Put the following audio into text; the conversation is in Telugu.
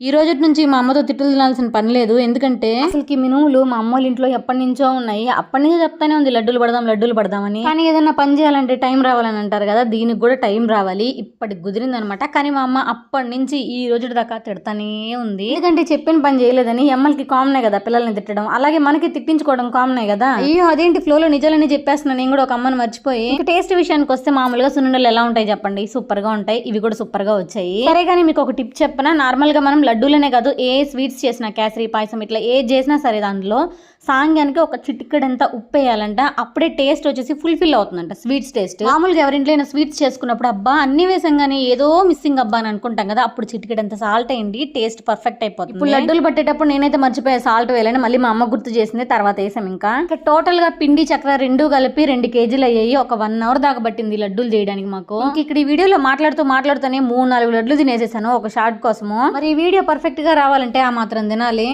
ఈ రోజు నుంచి మా అమ్మతో తిట్టులు తినాల్సిన పని లేదు. ఎందుకంటే అసలుకి మినుములు మా అమ్మ ఇంట్లో ఎప్పటి నుంచో ఉన్నాయి. అప్పటి నుంచో చెప్తానే ఉంది లడ్డూలు పడదాం లడ్డూలు పడదామని. కానీ ఏదైనా పని చేయాలంటే టైం రావాలని అంటారు కదా దీనికి కూడా టైం రావాలి. ఇప్పటికి కుదిరింది అనమాట కానీ మా అమ్మ అప్పటి నుంచి ఈ రోజు దాకా తిడతానే ఉంది. ఎందుకంటే చెప్పిన పని చేయలేదని అమ్మలకి కామనే కదా పిల్లల్ని తిట్టడం. అలాగే మనకి తిట్టించుకోవడం కామనే కదా. అయ్యో అదేంటి ఫ్లోలో నిజాలని చెప్పేస్తున్నా నేను కూడా ఒక అమ్మని మర్చిపోయి. టేస్ట్ విషయానికి వస్తే మామూలుగా సున్నుండలు ఎలా ఉంటాయి చెప్పండి? సూపర్గా ఉంటాయి. ఇవి కూడా సూపర్గా వచ్చాయి. సరే కానీ మీకు ఒక టిప్ చెప్పనా? నార్మల్గా మనం లడ్డూలనే కాదు ఏ స్వీట్స్ చేసినా కేసరి పాయసం ఇట్లా ఏ చేసినా సరే దాంట్లో సాంగానికి ఒక చిటికెడంతా ఉప్పు వేయాలంట. అప్పుడే టేస్ట్ వచ్చేసి ఫుల్ఫిల్ అవుతుందంట స్వీట్స్ టేస్ట్ మామూలుగా ఎవరింట్లో స్వీట్స్ చేసుకున్నప్పుడు అబ్బా అన్ని వేసాం కానీ ఏదో మిస్సింగ్ అబ్బా అని అనుకుంటాం కదా అప్పుడు చిటికెడంత సాల్ట్ అయ్యింది టేస్ట్ పర్ఫెక్ట్ అయిపోతుంది. ఇప్పుడు లడ్డూలు పట్టేటప్పుడు నేనైతే మర్చిపోయా సాల్ట్ వేయాలని మళ్ళీ మా అమ్మ గుర్తు చేసింది తర్వాత వేసాం ఇంకా. ఇంకా టోటల్గా పిండి చక్కెర రెండు కలిపి రెండు కేజీలు అయ్యాయి ఒక వన్ అవర్ దాకా పట్టింది లడ్డూలు చేయడానికి మాకు. ఇంక ఇక్కడ ఈ వీడియోలో మాట్లాడుతూ మాట్లాడుతూనే మూడు నాలుగు లడ్లు తినేసేసాను ఒక షార్ట్ కోసము. మరి ఈ వీడియో పర్ఫెక్ట్గా రావాలంటే ఆ మాత్రం తినాలి.